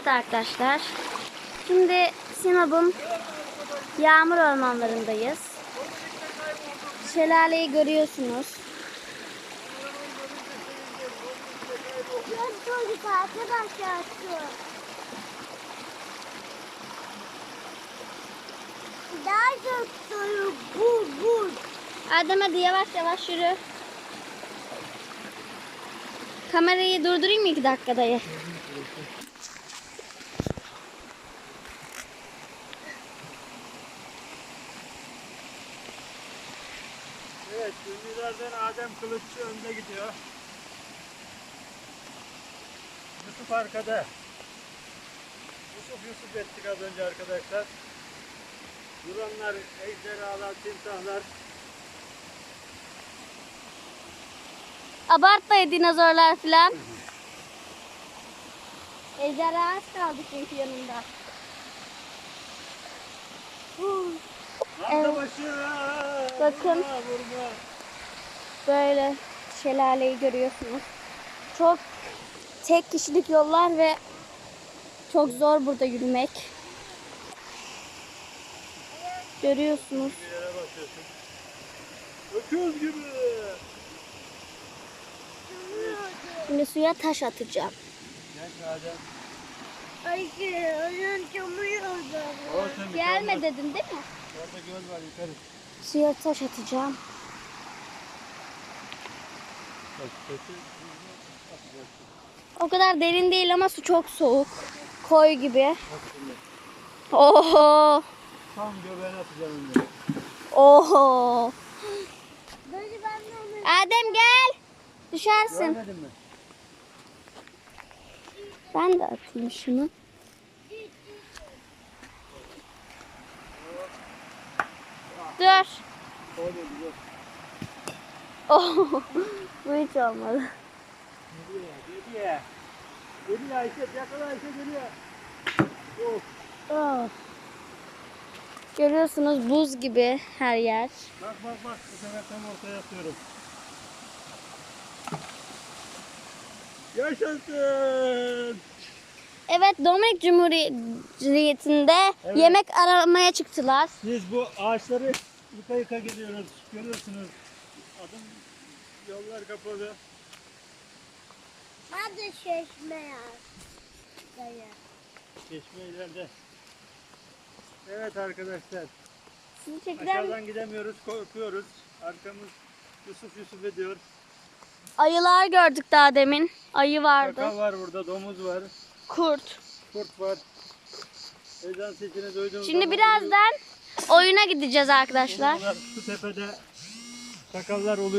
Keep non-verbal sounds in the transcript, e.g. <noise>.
Evet arkadaşlar. Şimdi Sinop'un yağmur ormanlarındayız. Şelaleyi görüyorsunuz. Adem hadi yavaş yavaş yürü. Kamerayı durdurayım mı iki dakika Evet, ünlülerden Adem Kılıççı önde gidiyor. Yusuf arkada. Yusuf Yusuf ettik az önce arkadaşlar. Duranlar, ejderhalar, timsahlar. Abartmayın dinozorlar falan. Ejderha az kaldı çünkü yanında. Hamza başı. Bakın. Böyle şelaleyi görüyorsunuz. Çok tek kişilik yollar ve çok zor burada yürümek. Görüyorsunuz. Bir yere bakıyorsun. Öküz gibi. Şimdi suya taş atacağım. Gel Adem. Ay onun bir Gelme dedim değil mi? Orada göl var yukarı. Suya taş atacağım. O kadar derin değil ama su çok soğuk. Koy gibi. Oho. Tam göbeğine atacağım önce. Oho. Böyle ben de onu Adem gel. Düşersin. Görmedin mi? Ben de atayım şunu. Dur. <laughs> Oh, bu hiç olmadı. Geliyor, geliyor. Geliyor Ayşe, yakala Ayşe geliyor. Of. Oh. Görüyorsunuz buz gibi her yer. Bak bak bak, bu sefer tam ortaya atıyorum. Yaşasın. Evet Dominik Cumhuriyeti'nde Evet. yemek aramaya çıktılar. Biz bu ağaçları yıka yıka gidiyoruz. Görüyorsunuz. Adım yollar kapalı. ben de şeşme yaz. Dayı. Çeşme ileride. Evet arkadaşlar. Sizi çekilen Aşağıdan gidemiyoruz, korkuyoruz. Arkamız Yusuf Yusuf ediyor. ayılar gördük daha demin. Ayı vardı. Kaka var burada, domuz var, Kurt. kurt var. Ezan sesini duyduğumuz Şimdi birazdan oyuna gideceğiz arkadaşlar. Şu tepede sakallar oluyor.